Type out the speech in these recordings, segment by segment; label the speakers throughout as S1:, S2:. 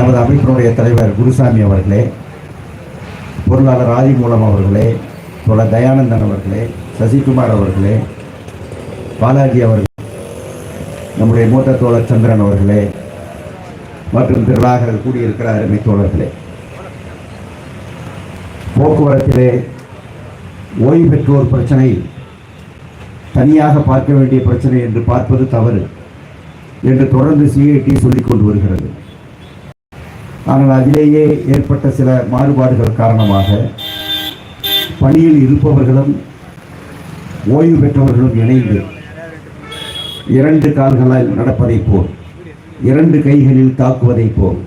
S1: நமது அமைப்பினுடைய தலைவர் குருசாமி அவர்களே பொருளாளர் ஆதிமூலம் அவர்களே தோழர் தயானந்தன் அவர்களே சசிகுமார் அவர்களே பாலாஜி அவர்கள் நம்முடைய மூத்த தோழர் சந்திரன் அவர்களே மற்றும் திரளாக கூடியிருக்கிற அருமை தோழர்களே. போக்குவரத்திலே ஓய்வு பெற்றோர் பிரச்சனை தனியாக பார்க்க வேண்டிய பிரச்சனை என்று பார்ப்பது தவறு என்று தொடர்ந்து சிஐடி சொல்லிக் கொண்டு வருகிறது. ஆனால் அதிலேயே ஏற்பட்ட சில மாறுபாடுகள் காரணமாக பணியில் இருப்பவர்களும் ஓய்வு பெற்றவர்களும் இணைந்து இரண்டு கால்களால் நடப்பதைப் போல் இரண்டு கைகளில் தாக்குவதைப் போல்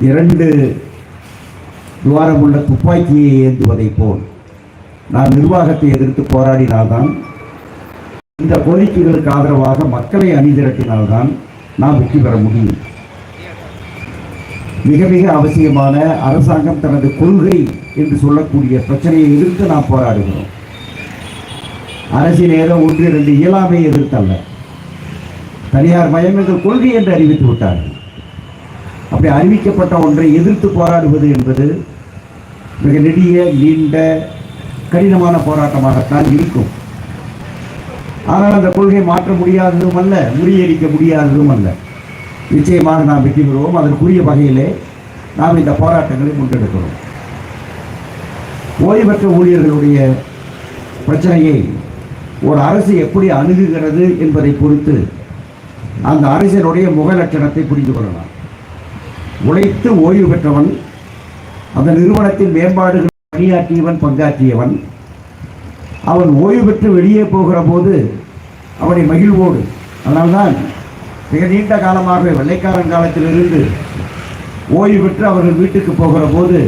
S1: இரண்டு துவாரமுள்ள துப்பாக்கியை ஏந்துவதைப் போல் நாம் நிர்வாகத்தை எதிர்த்து போராடினால்தான் இந்த கோரிக்கைகளுக்கு ஆதரவாக மக்களை அணிதிரட்டினால்தான் நாம் வெற்றி பெற முடியும். மிக மிக அவசியமான அரசாங்கம் தனது கொள்கை என்று சொல்லக்கூடிய பிரச்சனையை எதிர்த்து நாம் போராடுகிறோம். அரசின் ஏதோ ஒன்று இரண்டு இயலாமை எதிர்த்தல்ல. தனியார் மயம் எங்கள் கொள்கை என்று அறிவித்து விட்டார்கள். அப்படி அறிவிக்கப்பட்ட ஒன்றை எதிர்த்து போராடுவது என்பது மிக நெடிய நீண்ட கடினமான போராட்டமாகத்தான் இருக்கும். ஆனால் அந்த கொள்கை மாற்ற முடியாததும் அல்ல முறியடிக்க முடியாததும் அல்ல. நிச்சயமாக நாம் வெற்றி பெறுவோம். அதற்குரிய வகையிலே நாம் இந்த போராட்டங்களை முன்னெடுக்கிறோம். ஓய்வு பெற்ற ஊழியர்களுடைய பிரச்சனையை ஒரு அரசு எப்படி அணுகுகிறது என்பதை பொறுத்து அந்த அரசினுடைய முக லட்சணத்தை புரிந்து கொள்ளலாம். உழைத்து ஓய்வு பெற்றவன் அந்த நிறுவனத்தின் மேம்பாடுகள் பணியாற்றியவன் பங்காற்றியவன் அவன் ஓய்வு பெற்று வெளியே போகிற போது அவனை மகிழ்வோடு. அதனால்தான் மிக நீண்ட காலமாக வெள்ளைக்காரன் காலத்திலிருந்து ஓய்வு பெற்று அவர்கள் வீட்டுக்கு போகிற போது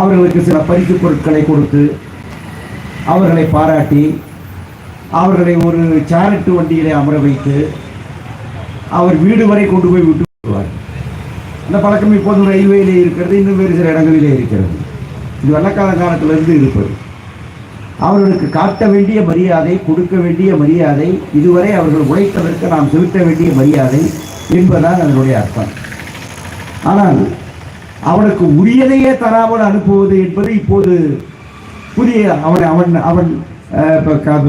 S1: அவர்களுக்கு சில பரிசு பொருட்களை கொடுத்து அவர்களை பாராட்டி அவர்களை ஒரு சாரட்டு வண்டியிலே அமர வைத்து அவர் வீடு வரை கொண்டு போய் விட்டு வருவார் இந்த பழக்கம் இப்போது ரயில்வேயிலே இருக்கிறது இன்னும் வேறு சில இடங்களிலே இருக்கிறது. இது வெள்ளக்கால காலத்திலிருந்து இருப்பது. அவர்களுக்கு காட்ட வேண்டிய மரியாதை கொடுக்க வேண்டிய மரியாதை இதுவரை அவர்கள் உழைத்ததற்கு நாம் செலுத்த வேண்டிய மரியாதை என்பதுதான் அதனுடைய அர்த்தம். ஆனால் அவனுக்கு உரியதையே தராமல் அனுப்புவது என்பது இப்போது புதிய அவன் அவன் அவன் க-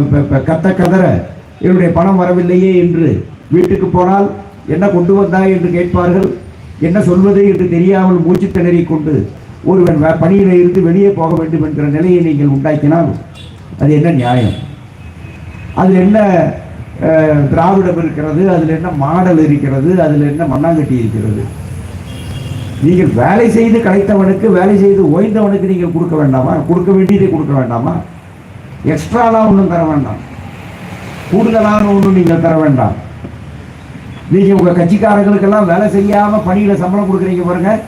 S1: கத்த கதற என்னுடைய பணம் வரவில்லையே என்று வீட்டுக்கு போனால் என்ன கொண்டு வந்தாய் என்று கேட்பார்கள்? என்ன சொல்வது என்று தெரியாமல் மூச்சு திணறிக் கொண்டு ஒருவன் பணியில் இருந்து வெளியே போக வேண்டும் என்கிற நிலையை நீங்கள் உண்டாக்கினால் அது என்ன நியாயம்? அதில் என்ன திராவிடம் இருக்கிறது அதில் என்ன மாடல் இருக்கிறது அதில் என்ன மண்ணாங்கட்டி இருக்கிறது? நீங்கள் வேலை செய்து கலைத்தவனுக்கு வேலை செய்து ஓய்ந்தவனுக்கு நீங்கள் கொடுக்க வேண்டாமா? கொடுக்க வேண்டியதை கொடுக்க வேண்டாமா? எக்ஸ்ட்ராலாம் ஒன்றும் தர வேண்டாம். கூடுதலான ஒன்றும் நீங்கள் தர வேண்டாம். நீங்கள் உங்கள் கட்சிக்காரங்களுக்கெல்லாம் வேலை செய்யாமல் பணியில் சம்பளம் கொடுக்குறீங்க பாருங்கள்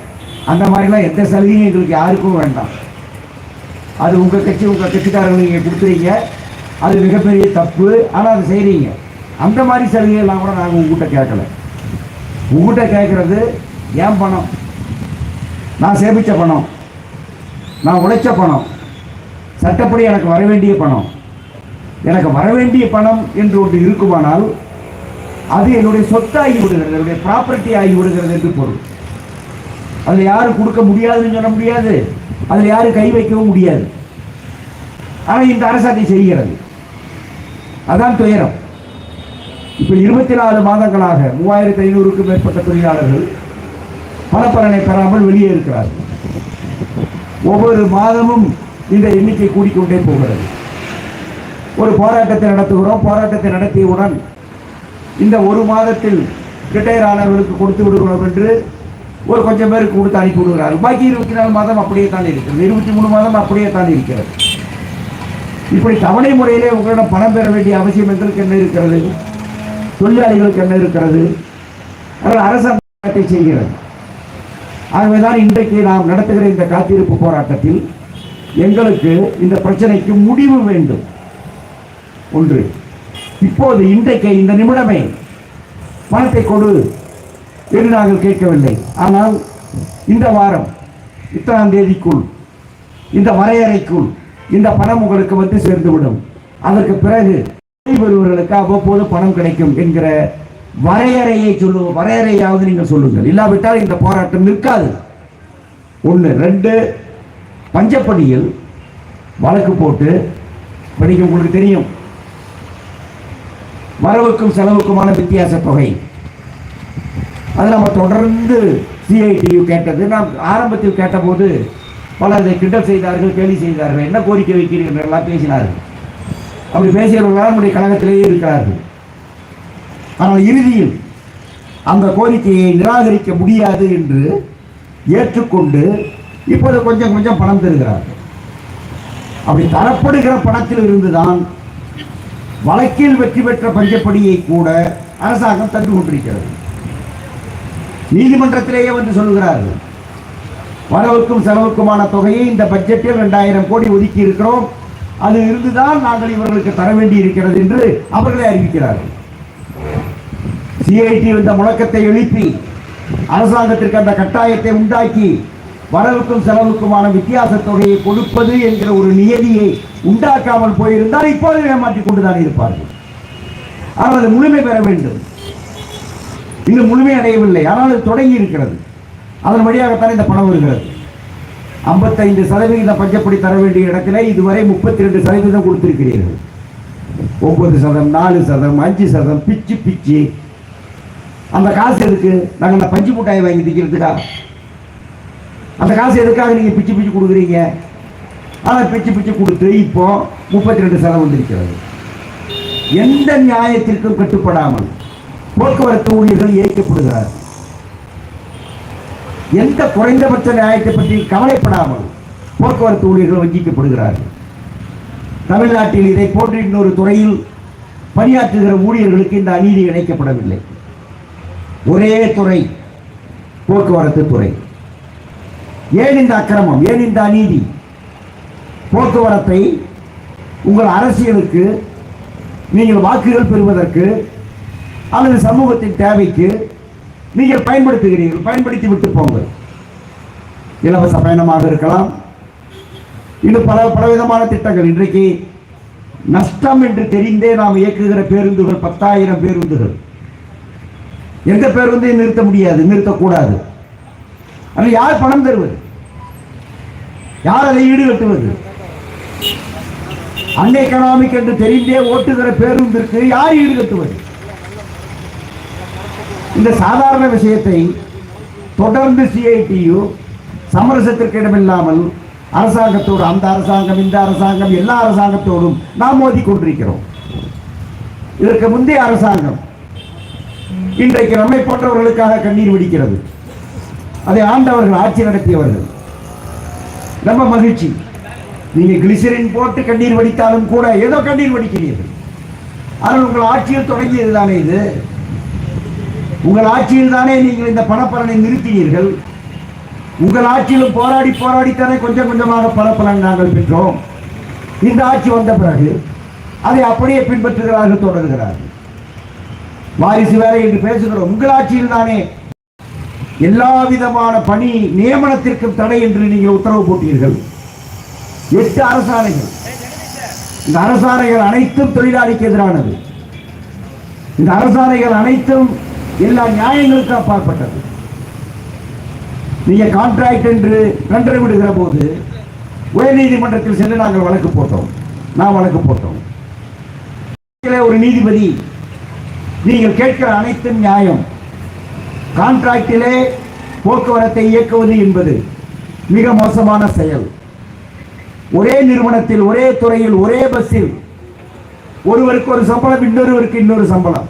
S1: அந்த மாதிரிலாம் எந்த சலுகையும் எங்களுக்கு யாருக்கும் வேண்டாம். அது உங்கள் கட்சி உங்கள் கட்சிக்காரர்கள் நீங்கள் கொடுக்குறீங்க. அது மிகப்பெரிய தப்பு. ஆனால் அதை செய்கிறீங்க அந்த மாதிரி சலுகைகள்லாம் கூட நாங்கள் உங்ககிட்ட கேட்கல. உங்ககிட்ட கேட்குறது ஏன் பணம்? நான் சேமித்த பணம். நான் உழைச்ச பணம். சட்டப்படி எனக்கு வர வேண்டிய பணம். எனக்கு வர வேண்டிய பணம் என்று ஒன்று இருக்குமானால் அது என்னுடைய சொத்தாகி விடுகிறது. என்னுடைய ப்ராப்பர்ட்டி ஆகி விடுகிறது என்று பொருள். அதில் யாரும் கொடுக்க முடியாதுன்னு சொல்ல முடியாது. அதில் யாரும் கை வைக்கவும் முடியாது. ஆனால் இந்த அரசு செய்கிறது. அதான் துயரம். இப்போ இருபத்தி நாலு மாதங்களாக மூவாயிரத்தி ஐநூறுக்கும் மேற்பட்ட தொழிலாளர்கள் பலப்பலனை பெறாமல் வெளியே இருக்கிறார்கள். ஒவ்வொரு மாதமும் இந்த எண்ணிக்கை கூடிக்கொண்டே போகிறது. ஒரு போராட்டத்தை நடத்துகிறோம். போராட்டத்தை நடத்தியவுடன் இந்த ஒரு மாதத்தில் ரிட்டையர் ஆனவர்களுக்கு கொடுத்து விடுகிறோம் என்று ஒரு கொஞ்சம் பேருக்கு கொடுத்து அனுப்பி விடுகிறார்கள் பாக்கி இருபத்தி நாலு மாதம் அப்படியே தான் இருக்கிறது. இருபத்தி மூணு மாதம் அப்படியே தான் இருக்கிறது. இப்படி தவணை முறையிலே உங்களிடம் பணம் பெற வேண்டிய அவசியம் எங்களுக்கு என்ன இருக்கிறது? தொழிலாளிகளுக்கு என்ன இருக்கிறது? அதனால் அரசாங்கத்தை செய்கிறது. ஆகவேதான் இன்றைக்கு நாம் நடத்துகிற இந்த காத்திருப்பு போராட்டத்தில் எங்களுக்கு இந்த பிரச்சனைக்கு முடிவு வேண்டும். ஒன்று இப்போது இன்றைக்கு இந்த நிமிடமே பணத்தை கொடு. என்று நாங்கள் கேட்கவில்லை. ஆனால் இந்த வாரம் இத்தனாம் தேதிக்குள் இந்த வரையறைக்குள் இந்த பணம் உங்களுக்கு வந்து சேர்ந்துவிடும். அதற்கு பிறகு ஓய்வு அவ்வப்போது பணம் கிடைக்கும் என்கிற வரையறையை சொல்லு வரையறையாவது நீங்கள் சொல்லுங்கள். இல்லாவிட்டால் இந்த போராட்டம் நிற்காது. ஒன்று ரெண்டு பஞ்சப்படியில் வழக்கு போட்டு படிக்க உங்களுக்கு தெரியும் வரவுக்கும் செலவுக்குமான வித்தியாச தொகை. அது நம்ம தொடர்ந்து சிஐடியு கேட்டது. நாம் ஆரம்பத்தில் கேட்டபோது பலர் இதை கிண்டல் செய்தார்கள் கேலி செய்தார்கள். என்ன கோரிக்கை வைக்கிறீர்கள் எல்லாம் பேசினார்கள். அப்படி பேசியவர்களால் நம்முடைய கழகத்திலேயே இருக்கிறார்கள். ஆனால் இறுதியில் அந்த கோரிக்கையை நிராகரிக்க முடியாது என்று ஏற்றுக்கொண்டு இப்போது கொஞ்சம் கொஞ்சம் பணம் தருகிறார்கள். அப்படி தரப்படுகிற பணத்தில் இருந்துதான் வழக்கில் வெற்றி பெற்ற பஞ்சப்படியை கூட அரசாங்கம் தந்து கொண்டிருக்கிறது. நீதிமன்றத்திலேயே வந்து சொல்கிறார்கள் வரவுக்கும் செலவுக்குமான தொகையை இந்த பட்ஜெட்டில் ரெண்டாயிரம் கோடி ஒதுக்கி இருக்கிறோம். அது இருந்துதான் நாங்கள் இவர்களுக்கு தர வேண்டி இருக்கிறது என்று அவர்களே அறிவிக்கிறார்கள். சிஐடி இந்த முழக்கத்தை எழுப்பி அரசாங்கத்திற்கு அந்த கட்டாயத்தை உண்டாக்கி வரவுக்கும் செலவுக்குமான வித்தியாச தொகையை கொடுப்பது என்கிற ஒரு நியதியை உண்டாக்காமல் போயிருந்தால் இப்போது ஏமாற்றிக் கொண்டுதான் இருப்பார்கள். ஆனால் அது முழுமை பெற வேண்டும். இன்னும் முழுமை அடையவில்லை. ஆனால் அது தொடங்கி இருக்கிறது. அதன் வழியாகத்தான் இந்த பணம் வருகிறது. ஐம்பத்தைந்து சதவிகிதம் பஞ்சப்படி தர வேண்டிய இடத்துல இதுவரை முப்பத்தி ரெண்டு சதவீதம் கொடுத்திருக்கிறீர்கள். ஒன்பது சதம் நாலு சதம் அஞ்சு சதம் பிச்சு பிச்சு. அந்த காசு எதுக்கு? நாங்கள் இந்த பஞ்சு மிட்டாயை வாங்கி திக்கிறதுக்கா அந்த காசு எதுக்காக நீங்கள் பிச்சு பிச்சு கொடுக்குறீங்க? அதை பிச்சு பிச்சு கொடுத்து இப்போ முப்பத்தி ரெண்டு சதம் வந்திருக்கிறது. எந்த நியாயத்திற்கும் கட்டுப்படாமல் போக்குவரத்து ஊழியர்கள் இயக்கப்படுகிறார் எந்த குறைந்தபட்ச நியாயத்தை பற்றி கவலைப்படாமல் போக்குவரத்து ஊழியர்கள் வஞ்சிக்கப்படுகிறார்கள். தமிழ்நாட்டில் இதை போன்ற இன்னொரு துறையில் பணியாற்றுகிற ஊழியர்களுக்கு இந்த அநீதி இணைக்கப்படவில்லை. ஒரே துறை போக்குவரத்து துறை. ஏன் இந்த அக்கிரமம்? ஏன் இந்த அநீதி? போக்குவரத்தை உங்கள் அரசியலுக்கு நீங்கள் வாக்குகள் பெறுவதற்கு அல்லது சமூகத்தின் தேவைக்கு நீங்கள் பயன்படுத்துகிறீர்கள் பயன்படுத்தி விட்டு போங்கள். இலவச பயணமாக இருக்கலாம். இன்னும் பல பலவிதமான திட்டங்கள். இன்றைக்கு நஷ்டம் என்று தெரிந்தே நாம் இயக்குகிற பேருந்துகள் பத்தாயிரம் பேருந்துகள். எந்த பேருந்தையும் நிறுத்த முடியாது நிறுத்தக்கூடாது. ஆனால் யார் பணம் தருவது? யார் அதை ஈடுகட்டுவது? அன் எக்கனாமிக் என்று தெரிந்தே ஓட்டுகிற பேருந்திற்கு யார் ஈடுகட்டுவது? இந்த சாதாரண விஷயத்தை தொடர்ந்து சிஐடியு சமரசத்திற்கு இடமில்லாமல் அரசாங்கத்தோடு அந்த அரசாங்கம் இந்த அரசாங்கம் எல்லா அரசாங்கத்தோடும் நாம் மோதி கொண்டிருக்கிறோம் இதற்கு முந்தைய அரசாங்கம் இன்றைக்கு நம்மை போன்றவர்களுக்காக கண்ணீர் வெடிக்கிறது. அதை ஆண்டவர்கள் ஆட்சி நடத்தியவர்கள். ரொம்ப மகிழ்ச்சி. நீங்க கிளிசரின் போட்டு கண்ணீர் வடித்தாலும் கூட ஏதோ கண்ணீர் வடிக்கிறீர்கள். ஆனால் உங்கள் ஆட்சியில் தொடங்கியது தானே இது? உங்கள் ஆட்சியில் தானே நீங்கள் இந்த பணப்பலனை நிறுத்தினீர்கள். உங்கள் ஆட்சியிலும் போராடி போராடித்தானே கொஞ்சம் கொஞ்சமாக பணப்பலன் நாங்கள் பெற்றோம். இந்த ஆட்சி வந்த பிறகு அதை அப்படியே பின்பற்றுகிறார்கள் தொடர்கிறார்கள். வாரிசு வேலை என்று பேசுகிறோம் உங்கள் ஆட்சியில் தானே எல்லா விதமான பணி நியமனத்திற்கும் தடை என்று நீங்கள் உத்தரவு போட்டீர்கள். எட்டு அரசாணைகள். இந்த அரசாணைகள் அனைத்தும் தொழிலாளிக்கு எதிரானது. இந்த அரசாணைகள் அனைத்தும் எல்லா நியாயங்களுக்கும் அப்பாற்பட்டது நீங்க கான்ட்ராக்ட் என்று கண்டறி விடுகிற போது உயர்நீதிமன்றத்தில் சென்று நாங்கள் வழக்கு போட்டோம். நான் வழக்கு போட்டோம். ஒரு நீதிபதி நீங்கள் கேட்கிற அனைத்தும் நியாயம். கான்ட்ராக்டிலே போக்குவரத்தை இயக்குவது என்பது மிக மோசமான செயல். ஒரே நிறுவனத்தில் ஒரே துறையில் ஒரே பஸ்ஸில் ஒருவருக்கு ஒரு சம்பளம் இன்னொருவருக்கு இன்னொரு சம்பளம்.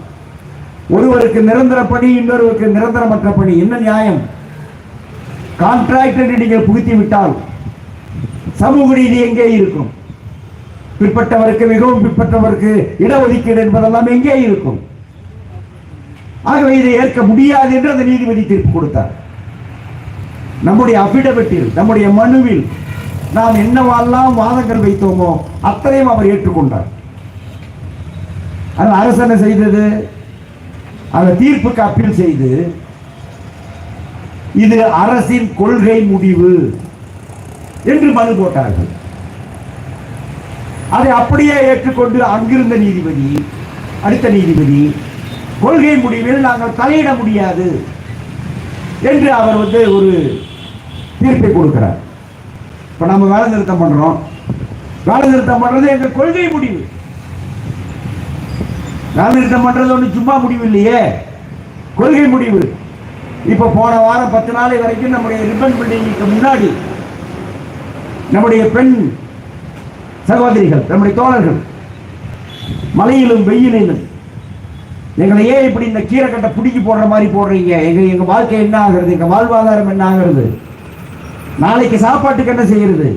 S1: ஒருவருக்கு நிரந்தர பணி இன்னொருவருக்கு நிரந்தரமற்ற பணி. என்ன நியாயம்? கான்ட்ராக்ட் நீங்கள் புகுத்தி விட்டால் சமூக நீதி எங்கே இருக்கும்? பிற்பட்டவருக்கு மிகவும் பிற்பட்டவருக்கு இடஒதுக்கீடு என்பதெல்லாம் எங்கே இருக்கும்? ஆகவே இதை ஏற்க முடியாது என்று அந்த நீதிபதி தீர்ப்பு கொடுத்தார். நம்முடைய அபிடவிட்டில் நம்முடைய மனுவில் நாம் என்னவெல்லாம் வாதங்கள் வைத்தோமோ அத்தனையும் அவர் ஏற்றுக்கொண்டார். அரசு என்ன செய்தது? அந்த தீர்ப்புக்கு அப்பீல் செய்து இது அரசின் கொள்கை முடிவு என்று மனு போட்டார்கள். அதை அப்படியே ஏற்றுக்கொண்டு அங்கிருந்த நீதிபதி அடுத்த நீதிபதி கொள்கை முடிவில் நாங்கள் தலையிட முடியாது என்று அவர் வந்து ஒரு தீர்ப்பை கொடுக்கிறார். இப்போ நம்ம வேலை நிறுத்தம் பண்ணுறோம் வேலை நிறுத்தம் பண்ணுறது எங்கள் கொள்கை முடிவு. வேலை பண்ணுறது ஒன்று சும்மா முடிவு இல்லையே. கொள்கை முடிவு. இப்போ போன வாரம் பத்து நாளை வரைக்கும் நம்முடைய ரிப்பன் பில்டிங்க்கு முன்னாடி நம்முடைய பெண் சகோதரிகள் நம்முடைய தோழர்கள் மலையிலும் வெயிலிலும் எங்களை ஏன் இப்படி இந்த கீரைக்கட்டை பிடிக்கி போடுற மாதிரி போடுறீங்க? எங்க எங்க வாழ்க்கை என்ன ஆகிறது? எங்க வாழ்வாதாரம் என்ன ஆகிறது? நாளைக்கு சாப்பாட்டுக்கு என்ன செய்யறது?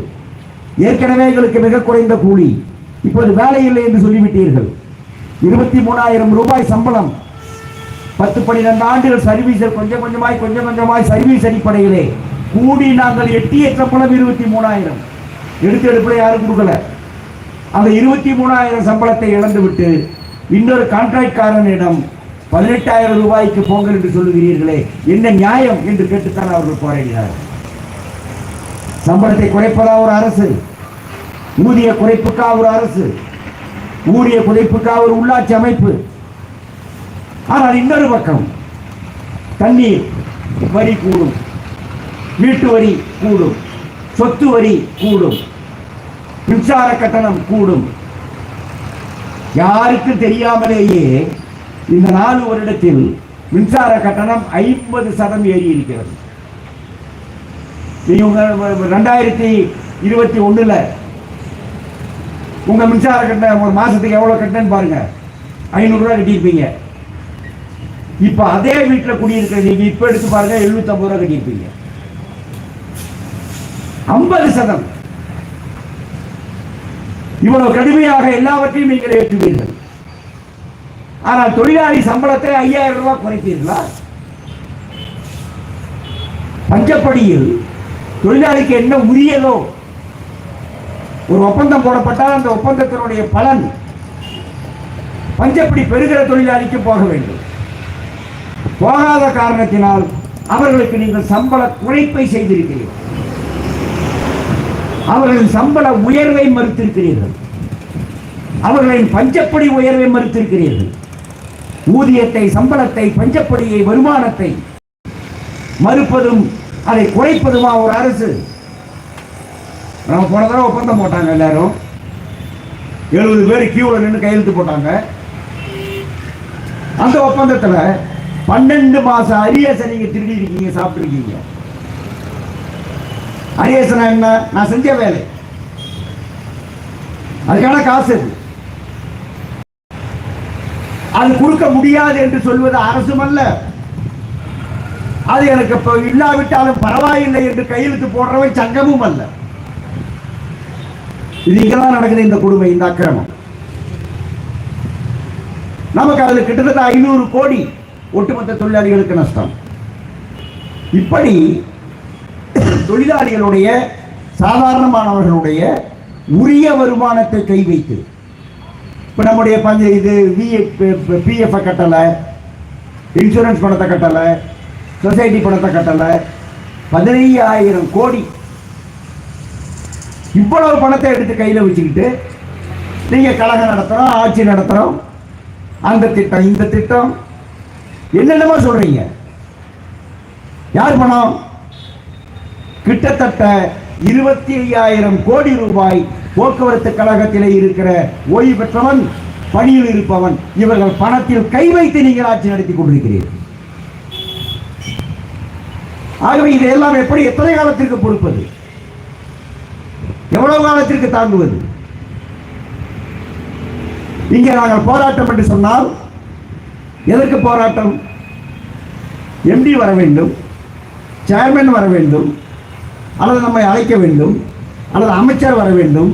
S1: ஏற்கனவே எங்களுக்கு மிக குறைந்த கூலி. இப்போது வேலை இல்லை என்று சொல்லிவிட்டீர்கள். இருபத்தி மூணாயிரம் ரூபாய் சம்பளம். பத்து பன்னிரெண்டு ஆண்டுகள் சர்வீஸில் கொஞ்சம் கொஞ்சமாய் கொஞ்சம் கொஞ்சமாய் சர்வீஸ் அடிப்படையிலே கூடி நாங்கள் எட்டிய சம்பளம் இருபத்தி மூணாயிரம். எடுத்து எடுப்பில் யாரும் கொடுக்கல. அந்த இருபத்தி மூணாயிரம் சம்பளத்தை இழந்துவிட்டு இன்னொரு கான்ட்ராக்ட்காரனிடம் பதினெட்டாயிரம் ரூபாய்க்கு போங்கள் என்று சொல்லுகிறீர்களே என்ன நியாயம் என்று கேட்டுத்தான் அவர்கள் போராடினார் சம்பளத்தை குறைப்பதா ஒரு அரசு? ஊதிய குறைப்புக்கா ஒரு அரசு? ஊதிய குறைப்புக்கா ஒரு உள்ளாட்சி அமைப்பு. ஆனால் இன்னொரு பக்கம் தண்ணீர் வரி கூடும் வீட்டு வரி கூடும் சொத்து வரி கூடும் மின்சார கட்டணம் கூடும். யாருக்கும் தெரியாமலேயே இந்த நாலு வருடத்தில் மின்சார கட்டணம் ஐம்பது சதம் ஏறி இருக்கிறது இவங்க ரெண்டாயிரத்தி இருபத்தி ஒன்றில் உங்க மின்சார கட்டணம் ஒரு மாசத்துக்கு எவ்வளவு கட்டணம் பாருங்க. ஐநூறுரூவா கட்டியிருப்பீங்க. இப்ப அதே வீட்டில் குடியிருக்கிற நீங்க இப்ப எடுத்து பாருங்க எழுநூத்தி ஐம்பது ரூபாய் கட்டியிருப்பீங்க. ஐம்பது சதம். இவ்வளவு கடுமையாக எல்லாவற்றையும் நீங்கள் ஏற்றுவீர்கள். ஆனால் தொழிலாளி சம்பளத்தை ஐயாயிரம் ரூபாய் குறைப்பீர்களா? பஞ்சப்படியில் தொழிலாளிக்கு என்ன உரியதோ ஒரு ஒப்பந்தம் போடப்பட்டால் அந்த ஒப்பந்தத்தினுடைய பலன் பஞ்சப்படி பெறுகிற தொழிலாளிக்கு போக வேண்டும். போகாத காரணத்தினால் அவர்களுக்கு நீங்கள் சம்பள குறைப்பை செய்திருக்கிறீர்கள். அவர்களின் சம்பள உயர்வை மறுத்திருக்கிறீர்கள். அவர்களின் பஞ்சப்படி உயர்வை மறுத்திருக்கிறீர்கள். ஊதியத்தை சம்பளத்தை பஞ்சப்படியை வருமானத்தை மறுப்பதும் அதை குறைப்பதுமா ஒரு அரசு? நம்ம போன தடவை ஒப்பந்தம் போட்டாங்க எல்லாரும். எழுபது பேர் கியூவில் நின்று கையெழுத்து போட்டாங்க. அந்த ஒப்பந்தத்தில் பன்னெண்டு மாசம் அரியசை நீங்க திருடி இருக்கீங்க சாப்பிட்ருக்கீங்க அரியசனா என்ன? நான் செஞ்ச வேலை. அதுக்கான காசு அது. அது கொடுக்க முடியாது என்று சொல்வது அரசும் அல்ல அது எனக்கு இப்போ இல்லாவிட்டாலும் பரவாயில்லை என்று கையெழுத்து போடுறவன் சங்கமும் அல்ல. இது இங்கதான் நடக்குது இந்த கொடுமை இந்த அக்கிரமம். நமக்கு அதுல கிட்டத்தட்ட ஐநூறு கோடி ஒட்டுமொத்த தொழிலாளிகளுக்கு நஷ்டம். இப்படி தொழிலாளிகளுடைய சாதாரணமானவர்களுடைய உரிய வருமானத்தை கை வைத்து இப்போ நம்முடைய பஞ்ச இது பிஎஃப் கட்டலை இன்சூரன்ஸ் பணத்தை கட்டலை சொசைட்டி பணத்தை கட்டலை பதினையாயிரம் கோடி இவ்வளவு பணத்தை எடுத்து கையில் வச்சுக்கிட்டு நீங்கள் கழகம் நடத்துகிறோம் ஆட்சி நடத்துகிறோம் அந்த திட்டம் இந்த திட்டம். என்னென்னமோ சொல்றீங்க. யார் பணம்? கிட்டத்தட்ட இருபத்தி ஐயாயிரம் கோடி ரூபாய் போக்குவரத்து கழகத்தில் இருக்கிற ஓய்வு பெற்றவன் பணியில் இருப்பவன் இவர்கள் பணத்தில் கை வைத்து நீங்கள் ஆட்சி நடத்தி கொண்டிருக்கிறீர்கள். ஆகவே இதையெல்லாம் எப்படி எத்தனை காலத்திற்கு பொறுப்பது? எவ்வளவு காலத்திற்கு தாங்குவது? இங்கே நாங்கள் போராட்டம் என்று சொன்னால் எதற்கு போராட்டம்? எம்டி வர வேண்டும் சேர்மன் வர வேண்டும் அல்லது நம்மை அழைக்க வேண்டும் அல்லது அமைச்சர் வர வேண்டும்.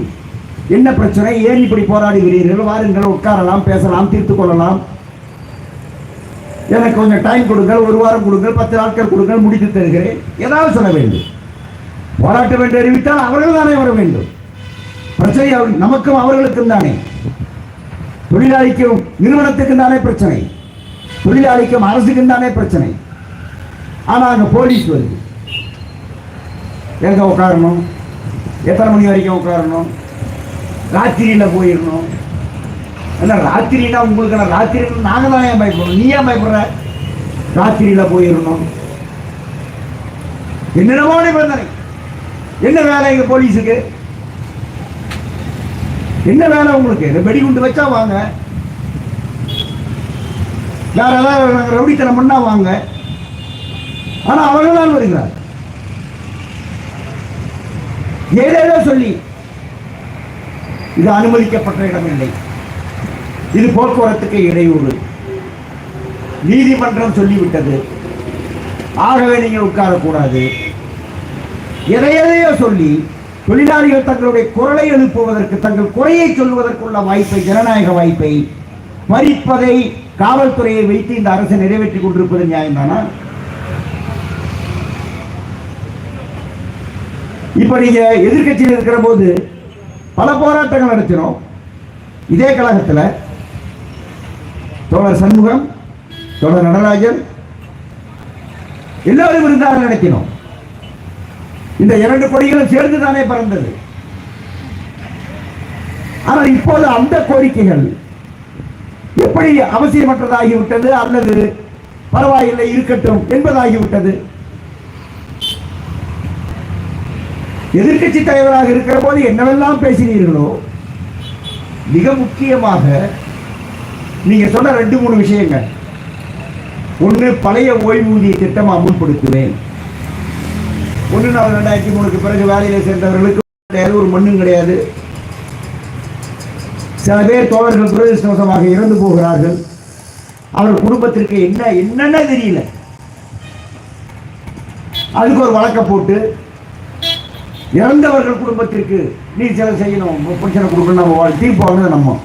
S1: என்ன பிரச்சனை? ஏன் இப்படி போராடுகிறீர்கள்? வாருங்கள் உட்காரலாம் பேசலாம் தீர்த்து கொள்ளலாம். எனக்கு கொஞ்சம் டைம் கொடுங்கள் ஒரு வாரம் கொடுங்கள் பத்து நாட்கள் கொடுங்கள் முடித்து தருகிறேன். ஏதாவது சொல்ல வேண்டும். போராட்டம் என்று அறிவித்தால் அவர்கள் தானே வர வேண்டும். பிரச்சனை அவர்- நமக்கும் அவர்களுக்கும் தானே. தொழிலாளிக்கும் நிறுவனத்துக்கும் தானே பிரச்சனை. தொழிலாளிக்கும் அரசுக்கும் தானே பிரச்சனை. ஆனா அங்கே போலீஸ் வருது. எங்க உட்காரணும்? எத்தனை மணி வரைக்கும் உட்காரணும்? ராத்திரியில போயிடணும். என்ன ராத்திரினா உங்களுக்கு நான் ராத்திரி நாங்கள் தான் ஏன் பயப்படுறோம். நீ ஏன் பயப்படுற? ராத்திரியில போயிடணும். என்னென்னமோ நிபந்தனை என்ன வேலை எங்க போலீஸுக்கு? என்ன வேலை உங்களுக்கு? இந்த வெடிகுண்டு வச்சா வாங்க. வேற ஏதாவது ரவுடித்தனம் பண்ணா வாங்க. ஆனா அவர்களால் வருகிறார். ஏதேதோ சொல்லி. இது அனுமதிக்கப்பட்ட இடம் இல்லை இது போக்குவரத்துக்கு இடையூறு. நீதிமன்றம் சொல்லிவிட்டது. ஆகவே நீங்கள் உட்காரக்கூடாது. எதை எதையோ சொல்லி தொழிலாளிகள் தங்களுடைய குரலை எழுப்புவதற்கு தங்கள் குறையை சொல்வதற்குள்ள வாய்ப்பை ஜனநாயக வாய்ப்பை பறிப்பதை காவல்துறையை வைத்து இந்த அரசு நிறைவேற்றிக் கொண்டிருப்பது நியாயம்தானா? இப்ப நீங்க எதிர்க்கட்சியில் இருக்கிற போது பல போராட்டங்கள் நடத்தினோம். இதே கழகத்தில் தோழர் சண்முகம் தோழர் நடராஜன் எல்லோரும் இருந்தார்கள் நடத்தினோம் இந்த இரண்டு கொடிகளும் சேர்ந்து தானே பறந்தது? ஆனால் இப்போது அந்த கோரிக்கைகள் எப்படி அவசியமற்றதாகிவிட்டது? அல்லது பரவாயில்லை இருக்கட்டும் என்பதாகிவிட்டது. எதிர்க்கட்சி தலைவராக இருக்கிற போது என்னவெல்லாம் பேசினீர்களோ மிக முக்கியமாக நீங்க சொன்ன ரெண்டு மூணு விஷயங்கள். ஒன்று பழைய ஓய்வூதிய திட்டம் அமுல்படுத்துவேன். ஒன்று நாலு ரெண்டாயிரத்தி மூணுக்கு பிறகு வேலையில் சேர்ந்தவர்களுக்கு கிடையாது ஒரு மண்ணும் கிடையாது. சில பேர் தோழர்கள் துரதிருஷ்டவசமாக இறந்து போகிறார்கள். அவர் குடும்பத்திற்கு என்ன என்னென்ன தெரியல. அதுக்கு ஒரு வழக்க போட்டு இறந்தவர்கள் குடும்பத்திற்கு நீ சில செய்யணும் பிரச்சனை கொடுக்கணும் நம்ம தீர்ப்பாங்க நம்ம.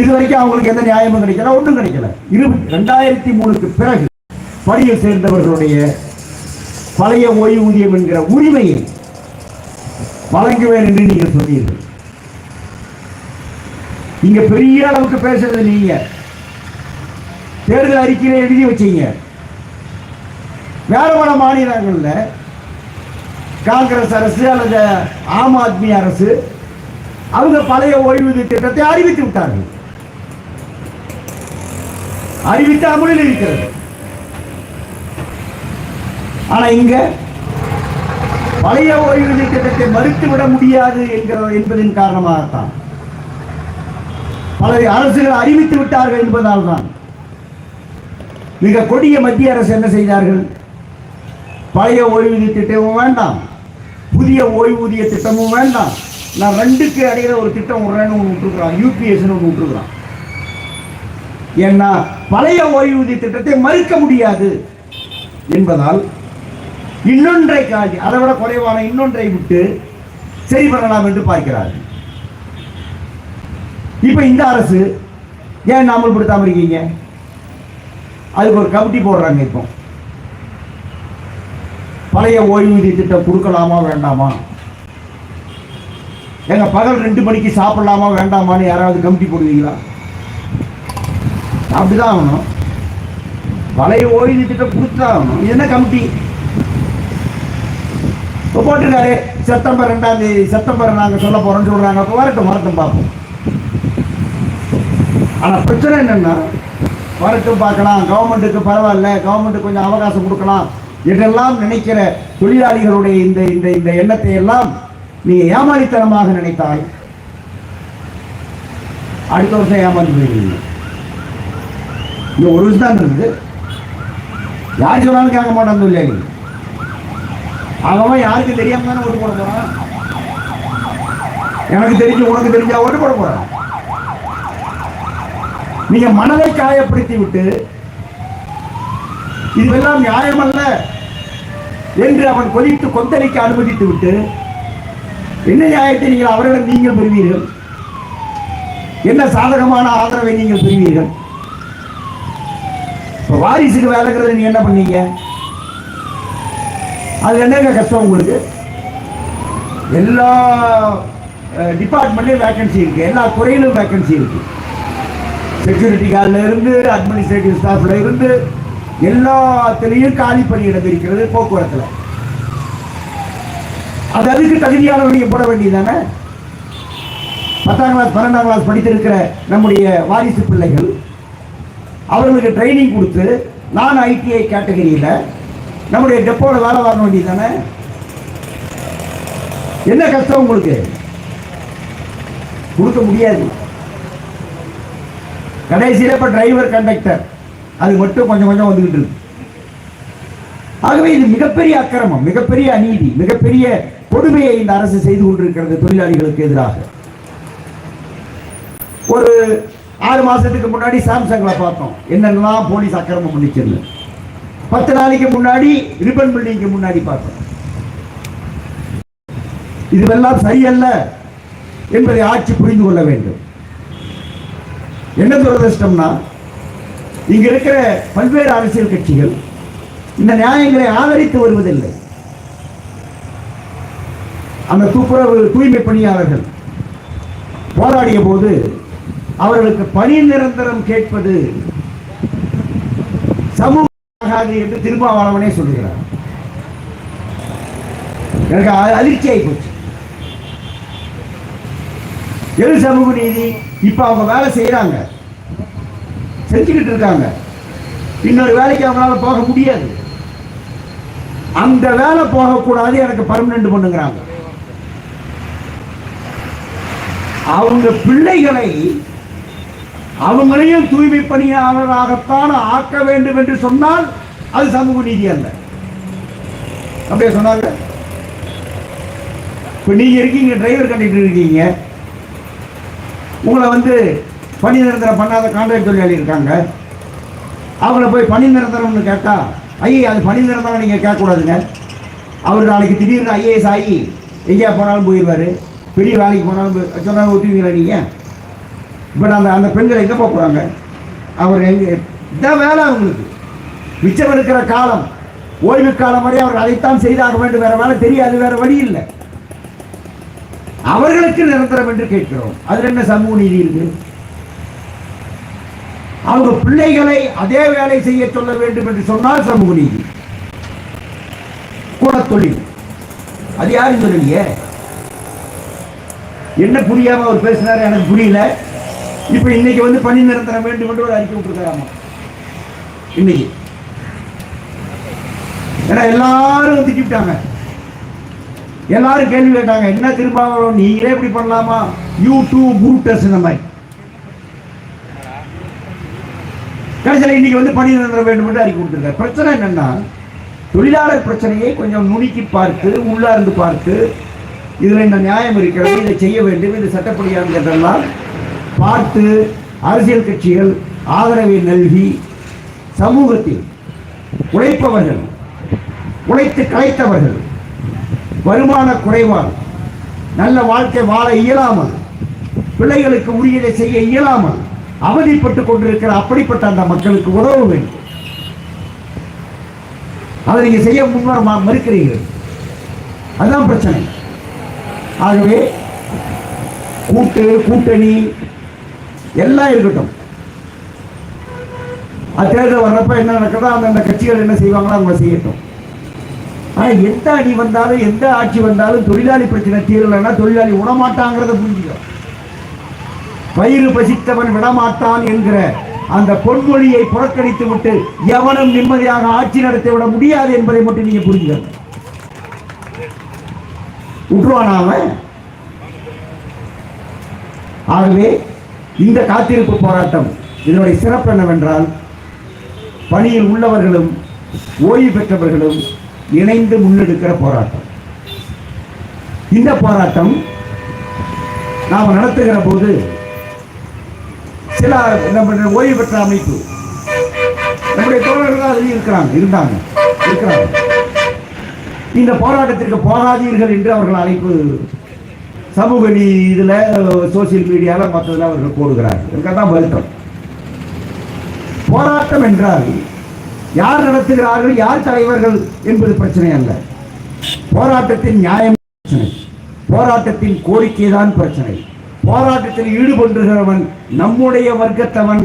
S1: இது வரைக்கும் அவங்களுக்கு எந்த நியாயமும் கிடைக்கல ஒன்றும் கிடைக்கல. இரு ரெண்டாயிரத்தி மூணுக்கு பிறகு பணியில் சேர்ந்தவர்களுடைய பழைய ஓய்வூதியம் என்கிற உரிமையை வழங்குவேன் என்று நீங்கள் சொன்னீர்கள். நீங்க பெரிய அளவுக்கு பேசுறது நீங்க தேர்தல் அறிக்கையில எழுதி வச்சீங்க. வேற பல மாநிலங்கள்ல காங்கிரஸ் அரசு அல்லது ஆம் ஆத்மி அரசு அவங்க பழைய ஓய்வூதிய திட்டத்தை அறிவித்து விட்டார்கள். அறிவித்து அமலில் இருக்கிறது. ஆனா இங்க பழைய ஓய்வூதிய திட்டத்தை மறுத்து விட முடியாது என்கிற என்பதன் காரணமாகத்தான். பல அரசுகள் அறிவித்து விட்டார்கள் என்பதால் தான் மிக கொடிய மத்திய அரசு என்ன செய்தார்கள்? பழைய ஓய்வூதிய திட்டமும் வேண்டாம். புதிய ஓய்வூதிய திட்டமும் வேண்டாம். நான் ரெண்டுக்கு இடையில ஒரு திட்டம் விடுறேன்னு ஒன்று விட்டுருக்குறான். யூபிஎஸ்னு ஒன்று விட்டுருக்குறான். ஏன்னா பழைய ஓய்வூதிய திட்டத்தை மறுக்க முடியாது என்பதால் இன்னொன்றை காட்டி அதை விட குறைவான இன்னொன்றை விட்டு சரி பண்ணலாம் என்று பார்க்கிறார்கள். இப்ப இந்த அரசு ஏன் அமல்படுத்தாம இருக்கீங்க? அதுக்கு ஒரு கமிட்டி போடுறாங்க இப்போ. பழைய ஓய்வூதிய திட்டம் கொடுக்கலாமா வேண்டாமா? எங்க பகல் ரெண்டு மணிக்கு சாப்பிடலாமா வேண்டாமான்னு யாராவது கமிட்டி போடுவீங்களா? அப்படிதான் ஆகணும். பழைய ஓய்வூதிய திட்டம் கொடுத்துதான் ஆகணும். இது என்ன கமிட்டி? இப்போ போட்டிருக்காரு. செப்டம்பர் ரெண்டாம் தேதி. செப்டம்பர் நாங்கள் சொல்ல போறோம்னு சொல்றாங்க. அப்போ வரட்டும் வரட்டும் பார்ப்போம். ஆனால் பிரச்சனை என்னன்னா வரட்டும் பார்க்கலாம். கவர்மெண்ட்டுக்கு பரவாயில்ல. கவர்மெண்ட்டுக்கு கொஞ்சம் அவகாசம் கொடுக்கலாம். என்றெல்லாம் நினைக்கிற தொழிலாளிகளுடைய இந்த இந்த இந்த எண்ணத்தை எல்லாம் நீங்க ஏமாளித்தனமாக நினைத்தால் அடுத்த வருஷம் ஏமாந்து போயிருக்கீங்க இந்த ஒரு விஷயம் தான் இருக்குது யார் சொன்னாலும் கேட்க மாட்டான் தொழிலாளி அவன் யாருக்கு தெரியாம தானே ஓட்டு போட போறான்? எனக்கு தெரிஞ்சு உனக்கு தெரிஞ்சா ஓட்டு போட போறான். நீங்க மனதை காயப்படுத்தி விட்டு இதுவெல்லாம் நியாயமல்ல என்று அவன் கொதித்து கொந்தளிக்க அனுமதித்து விட்டு என்ன நியாயத்தை நீங்கள் அவரிடம் நீங்கள் பெறுவீர்கள்? என்ன சாதகமான ஆதரவை நீங்கள் பெறுவீர்கள்? வாரிசுக்கு வேலைங்கிறத நீங்க என்ன பண்ணீங்க? அது என்னங்க கஷ்டம் உங்களுக்கு? எல்லா டிபார்ட்மெண்ட்லயும் வேக்கன்சி இருக்கு. எல்லா துறையிலும் வேக்கன்சி இருக்கு. செக்யூரிட்டி கார்டில் இருந்து அட்மினிஸ்ட்ரேட்டிவ் ஸ்டாஃப்ல இருந்து எல்லாத்துலேயும் காலி பணியிடம் இருக்கிறது போக்குவரத்தில். அது அதுக்கு தகுதியானவர்கள் போட வேண்டியதானே பத்தாம் கிளாஸ் பன்னெண்டாம் கிளாஸ் படித்திருக்கிற நம்முடைய வாரிசு பிள்ளைகள் அவர்களுக்கு ட்ரைனிங் கொடுத்து நான் ஐடிஐ கேட்டகரியில் நம்முடைய டெப்போட வேலை வர வேண்டியது தானே என்ன கஷ்டம் உங்களுக்கு? கொடுக்க முடியாது. கடைசியில் இப்போ டிரைவர் கண்டக்டர் அது மட்டும் கொஞ்சம் கொஞ்சம் வந்துகிட்டு இருக்கு. ஆகவே இது மிகப்பெரிய அக்கிரமம் மிகப்பெரிய அநீதி மிகப்பெரிய கொடுமையை இந்த அரசு செய்து கொண்டிருக்கிறது தொழிலாளிகளுக்கு எதிராக. ஒரு ஆறு மாசத்துக்கு முன்னாடி சாம்சங்ல பார்த்தோம். என்னென்னலாம் போலீஸ் அக்கிரமம் பண்ணிச்சிருந்தேன் பத்து நாளைக்கு முன்னாடி ரிப்பன் பில்டிங்க்கு முன்னாடி பார்த்தோம். இதுவெல்லாம் சரியல்ல என்பதை ஆட்சி புரிந்து கொள்ள வேண்டும். என்ன துரதிருஷ்டம்னா இங்க இருக்கிற பல்வேறு அரசியல் கட்சிகள் இந்த நியாயங்களை ஆதரித்து வருவதில்லை. அந்த துப்புரவு தூய்மை பணியாளர்கள் போராடிய போது அவர்களுக்கு பணி நிரந்தரம் கேட்பது சமூக ஆகாது என்று திருமாவளவனே சொல்லுகிறார். எனக்கு அதிர்ச்சியாகி போச்சு. எது சமூக நீதி இப்ப அவங்க வேலை செய்யறாங்க செஞ்சுக்கிட்டு இருக்காங்க. இன்னொரு வேலைக்கு அவங்களால போக முடியாது. அந்த வேலை போகக்கூடாது எனக்கு பர்மனெண்ட் பண்ணுங்கிறாங்க. அவங்க பிள்ளைகளை அவங்களையும் தூய்மை பணியாளராகத்தான் ஆக்க வேண்டும் என்று சொன்னால் அது சமூக நீதி அல்ல. அப்படியே சொன்னாங்க. இப்போ நீங்க இருக்கீங்க டிரைவர் கண்டக்டர் இருக்கீங்க. உங்களை வந்து பணி நிரந்தரம் பண்ணாத கான்ட்ராக்ட் தொழிலாளி இருக்காங்க அவங்கள போய் பணி நிரந்தரம்னு கேட்டா ஐயே அது பணி நிரந்தரம் நீங்க கேட்கக்கூடாதுங்க. அவர் நாளைக்கு திடீர்னு ஐஏஎஸ் ஆகி எங்கேயா போனாலும் போயிடுவார் பெரிய வேலைக்கு போனாலும் சொன்னாலும் ஒத்துவீங்களா நீங்கள் இப்போ அந்த அந்த பெண்கள் எங்கே போக போகிறாங்க அவர் எங்கே இதான் வேலை அவங்களுக்கு. மிச்சம் இருக்கிற காலம் ஓய்வு காலம் வரை அவர் அதைத்தான் செய்தாக வேண்டும். வேற வேலை தெரியாது வேற வழி இல்லை. அவர்களுக்கு நிரந்தரம் என்று கேட்கிறோம். அதுல என்ன சமூக நீதி இருக்கு அவங்க பிள்ளைகளை அதே வேலை செய்ய சொல்ல வேண்டும் என்று சொன்னால் சமூக நீதி. தொழில் அது யாரும் சொல்லலையே? என்ன புரியாம அவர் பேசினாரு? எனக்கு புரியல. இப்ப இன்னைக்கு வந்து பணி நிரந்தரம் வேண்டும் என்று ஒரு அறிக்கை விட்டுருக்காராமா? இன்னைக்கு. ஏன்னா எல்லாரும் திட்டிவிட்டாங்க எல்லாரும் கேள்வி கேட்டாங்க என்ன திரும்ப நீங்களே இப்படி பண்ணலாமா? யூ டூ புரூட்டஸ் இந்த மாதிரி. கடைசியில் இன்னைக்கு வந்து பணி நிரந்தரம் வேண்டும் என்று அறிக்கை கொடுத்துருக்காரு. பிரச்சனை என்னன்னா தொழிலாளர் பிரச்சனையை கொஞ்சம் நுணுக்கி பார்த்து உள்ளார்ந்து பார்த்து இதில் இந்த நியாயம் இருக்கிறது இதை செய்ய வேண்டும் இது சட்டப்படியானது பார்த்து அரசியல் கட்சிகள் ஆதரவை நல்கி சமூகத்தில் உழைப்பவர்கள் உழைத்து கலைத்தவர்கள் வருமான குறைவால் நல்ல வாழ்க்கை வாழ இயலாமல் பிள்ளைகளுக்கு உரியதை செய்ய இயலாமல் அவதிப்பட்டு கொண்டிருக்கிற அப்படிப்பட்ட அந்த மக்களுக்கு உதவ வேண்டும். அதை நீங்க செய்ய முன்வர மறுக்கிறீர்கள். அதுதான் பிரச்சனை. ஆகவே கூட்டு கூட்டணி எல்லாம் இருக்கட்டும். அது தேர்தல் வர்றப்ப என்ன நடக்குதோ அந்தந்த கட்சிகள் என்ன செய்வாங்களோ அவங்க செய்யட்டும். ஆனால் எந்த அணி வந்தாலும் எந்த ஆட்சி வந்தாலும் தொழிலாளி பிரச்சனை தீரலைன்னா தொழிலாளி விடமாட்டாங்கிறத புரிஞ்சுக்கோ. வயிறு பசித்தவன் விடமாட்டான் என்கிற அந்த பொன்மொழியை புறக்கணித்து விட்டு எவனும் நிம்மதியாக ஆட்சி நடத்தி விட முடியாது என்பதை மட்டும் நீங்க புரிஞ்சுக்கணும் விட்டுருவானா அவன்? ஆகவே இந்த காத்திருப்பு போராட்டம் இதனுடைய சிறப்பு என்னவென்றால் பணியில் உள்ளவர்களும் ஓய்வு பெற்றவர்களும் இணைந்து முன்னெடுக்கிற போராட்டம். இந்த போராட்டம் நாம் நடத்துகிற போது சில நம்ம ஓய்வு பெற்ற அமைப்பு. நம்முடைய தோழர்கள் அதில் இருக்கிறாங்க இருந்தாங்க இருக்கிறாங்க. இந்த போராட்டத்திற்கு போகாதீர்கள் என்று அவர்கள் அழைப்பு சமூக இதில் சோசியல் மீடியாவில் மற்றதில் அவர்கள் போடுகிறார்கள். எனக்கு தான் வருத்தம். போராட்டம் என்றால் யார் நடத்துகிறார்கள் யார் தலைவர்கள் என்பது பிரச்சனை அல்ல. போராட்டத்தின் நியாயம் பிரச்சனை. போராட்டத்தின் கோரிக்கை தான் பிரச்சனை. போராட்டத்தில் ஈடுபடுகிறவன் நம்முடைய வர்க்கத்தவன்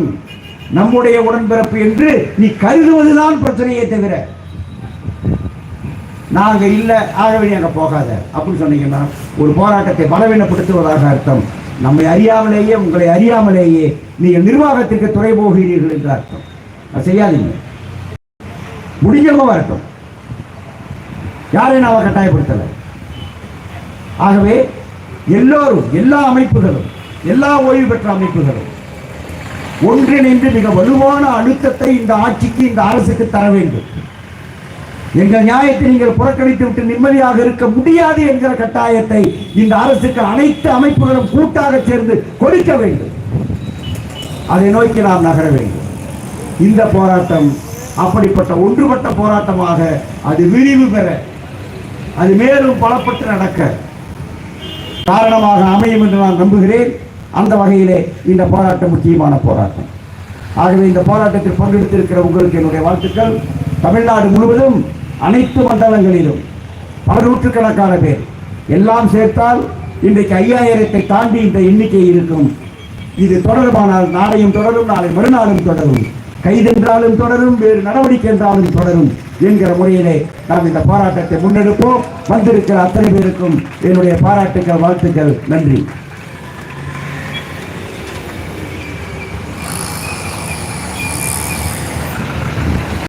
S1: நம்முடைய உடன்பிறப்பு என்று நீ கருதுவதுதான் பிரச்சனையே தவிர நாங்க இல்ல ஆகவே அங்க போகாத. அப்படின்னு சொன்னீங்கன்னா ஒரு போராட்டத்தை பலவீனப்படுத்துவதாக அர்த்தம். நம்மை அறியாமலேயே உங்களை அறியாமலேயே நீங்கள் நிர்வாகத்திற்கு துறை போகிறீர்கள் என்று அர்த்தம். செய்யாதீங்க. முடிஞ்சவங்க வரட்டும். யாரையும் நான் கட்டாயப்படுத்தலை. ஆகவே எல்லோரும் எல்லா அமைப்புகளும் எல்லா ஓய்வு பெற்ற அமைப்புகளும் ஒன்றிணைந்து மிக வலுவான அழுத்தத்தை இந்த ஆட்சிக்கு இந்த அரசுக்கு தர வேண்டும். எங்கள் நியாயத்தை நீங்கள் புறக்கணித்து விட்டு நிம்மதியாக இருக்க முடியாது என்கிற கட்டாயத்தை இந்த அரசுக்கு அனைத்து அமைப்புகளும் கூட்டாக சேர்ந்து கொடுக்க வேண்டும். அதை நோக்கி நாம் நகர வேண்டும். இந்த போராட்டம் அப்படிப்பட்ட ஒன்றுபட்ட போராட்டமாக அது விரிவு பெற அது மேலும் பலப்பட்டு நடக்க காரணமாக அமையும் என்று நான் நம்புகிறேன். அந்த வகையிலே இந்த போராட்டம் முக்கியமான போராட்டம். ஆகவே இந்த போராட்டத்தில் பங்கெடுத்திருக்கிற உங்களுக்கு என்னுடைய வாழ்த்துக்கள். தமிழ்நாடு முழுவதும் அனைத்து மண்டலங்களிலும் பல நூற்றுக்கணக்கான பேர் எல்லாம் சேர்த்தால் இன்றைக்கு ஐயாயிரத்தை தாண்டி இந்த எண்ணிக்கை இருக்கும். இது தொடருமானால் நாளையும் தொடரும் நாளை மறுநாளும் தொடரும். கைதென்றாலும் தொடரும் வேறு நடவடிக்கை என்றாலும் தொடரும் என்கிற முறையிலே நாம் இந்த போராட்டத்தை முன்னெடுப்போம். வந்திருக்கிற அத்தனை பேருக்கும் என்னுடைய பாராட்டுக்கள் வாழ்த்துக்கள் நன்றி.